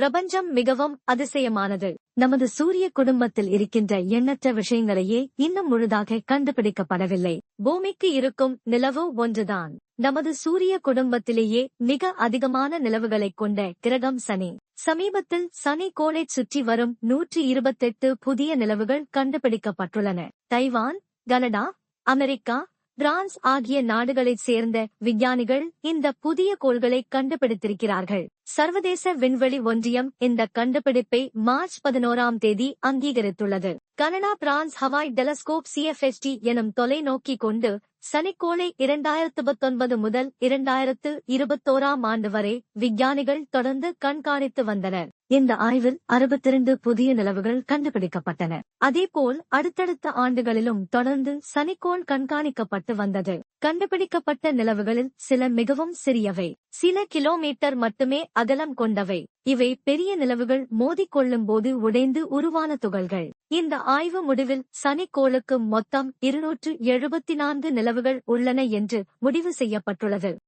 பிரபஞ்சம் மிகவும் அதிசயமானது. நமது சூரிய குடும்பத்தில் இருக்கின்ற எண்ணற்ற விஷயங்களையே இன்னும் முழுதாக கண்டுபிடிக்கப்படவில்லை. பூமிக்கு இருக்கும் நிலவு ஒன்றுதான். நமது சூரிய குடும்பத்திலேயே மிக அதிகமான நிலவுகளைக் கொண்ட கிரகம் சனி. சமீபத்தில் சனி கோளை சுற்றி வரும் நூற்றி இருபத்தெட்டு புதிய நிலவுகள் கண்டுபிடிக்கப்பட்டுள்ளன. தைவான் கனடா அமெரிக்கா பிரான்ஸ் ஆகிய நாடுகளைச் சேர்ந்த விஞ்ஞானிகள் இந்த புதிய கோள்களை கண்டுபிடித்திருக்கிறார்கள். சர்வதேச விண்வெளி ஒன்றியம் இந்த கண்டுபிடிப்பை மார்ச் பதினோராம் தேதி அங்கீகரித்துள்ளது. Canada France Hawaii telescope CFST எனும் தொலைநோக்கி கொண்டு சனிக்கோளை இரண்டாயிரத்து பத்தொன்பது முதல் இரண்டாயிரத்து இருபத்தோராம் ஆண்டு வரை விஞ்ஞானிகள் தொடர்ந்து கண்காணித்து வந்தனர். இந்த ஆய்வில் அறுபத்திரண்டு புதிய நிலவுகள் கண்டுபிடிக்கப்பட்டன. அதேபோல் அடுத்தடுத்த ஆண்டுகளிலும் தொடர்ந்து சனிக்கோள் கண்காணிக்கப்பட்டு வந்தது. கண்டுபிடிக்கப்பட்ட நிலவுகளில் சில மிகவும் சிறியவை. சில கிலோமீட்டர் மட்டுமே அகலம் கொண்டவை. இவை பெரிய நிலவுகள் மோதிக்கொள்ளும் போது உடைந்து உருவான துகள்கள். இந்த ஆய்வு முடிவில் சனிக்கோளுக்கு மொத்தம் இருநூற்று எழுபத்தி நான்கு நிலவுகள் உள்ளன என்று முடிவு செய்யப்பட்டுள்ளது.